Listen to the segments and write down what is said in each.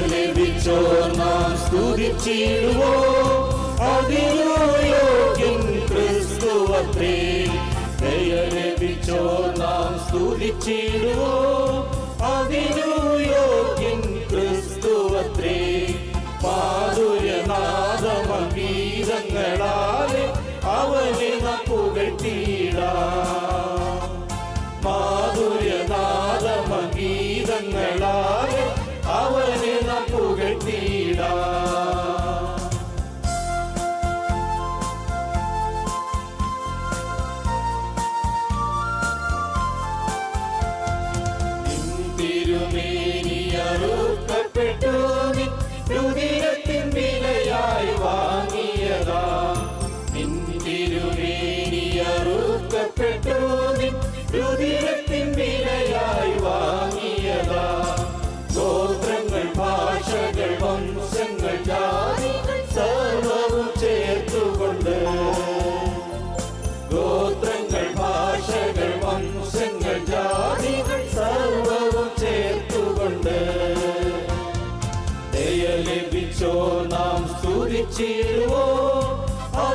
ലഭിച്ചോ നാം സ്തുതിച്ചിടുവോ? അതിനു യോഗ്യൻ ക്രിസ്തുവത്രേ. ദയ ലഭിച്ചോ നാം സ്തുതിച്ചിടുവോ? അതിനു Maruca perdoe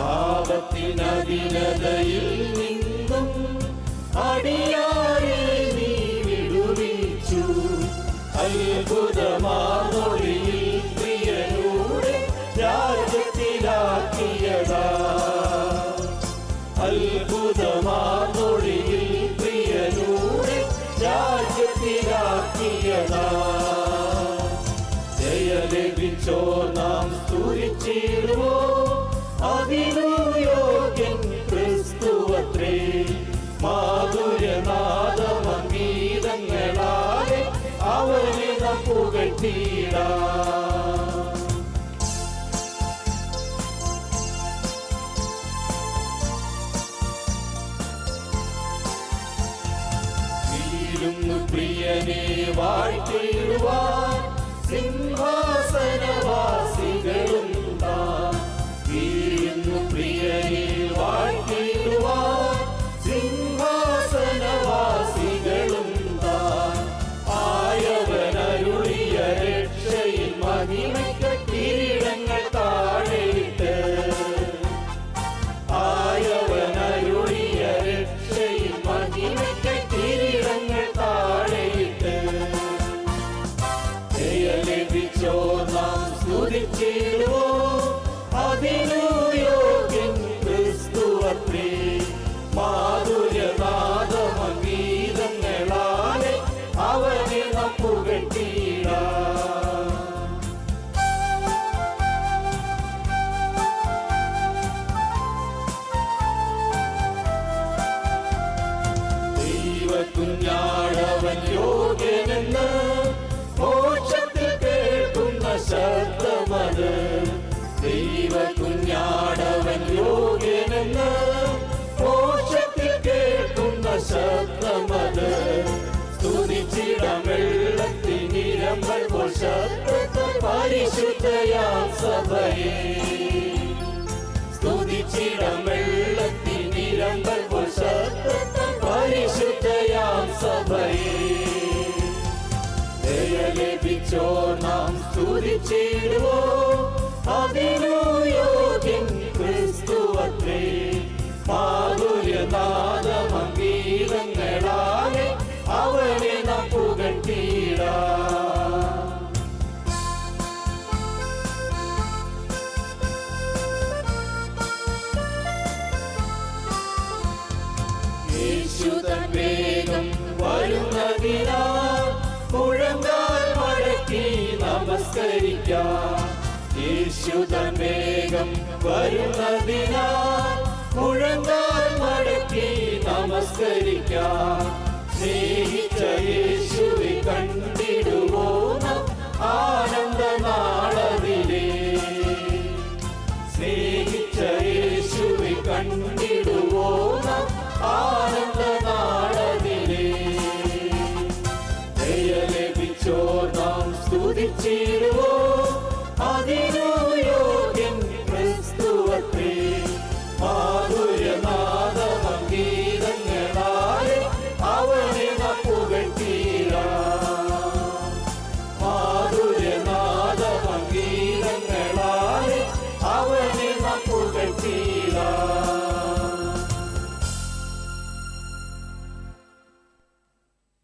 പാപത്തിനധീനതയിൽ നിന്നും അടിയാരെ നീ വിടുവിച്ചു. അത്ഭുതമാർന്നൊളിയിൽ പ്രിയനൂടെ രാജ്യത്തിലാക്കിയതാ. അത്ഭുതമാർന്നൊളിയിൽ പ്രിയനൂടെ രാജ്യത്തിലാക്കിയതാ. ജയ ലഭിച്ചോ നാം സ്തുതിച്ചിടുവോ? അതിനു യോഗ്യൻ ക്രിസ്തുവത്രേ മാധുര്യനാദമംഗീതങ്ങളാലെ അവനെ പുകഴ്ത്തിയിടാം പ്രിയനെ വാഴ്ത്തിടുവാൻ സിംഹാസനവാസികളും ലഭിച്ചോ നാം സ്തുതിച്ചിടുവോ അതിനു യോഗ്യൻ ക്രിസ്തുവത്രേ മാധുര്യനാദമംഗീതങ്ങളാലെ അവനെ നാം പുകഴ്ത്തിയിടാം. യേശുതൻ യേശുതൻ വേഗം വരുന്നതിനാൽ മുഴങ്കാൽ മടക്കി നമസ്കരിക്കാം.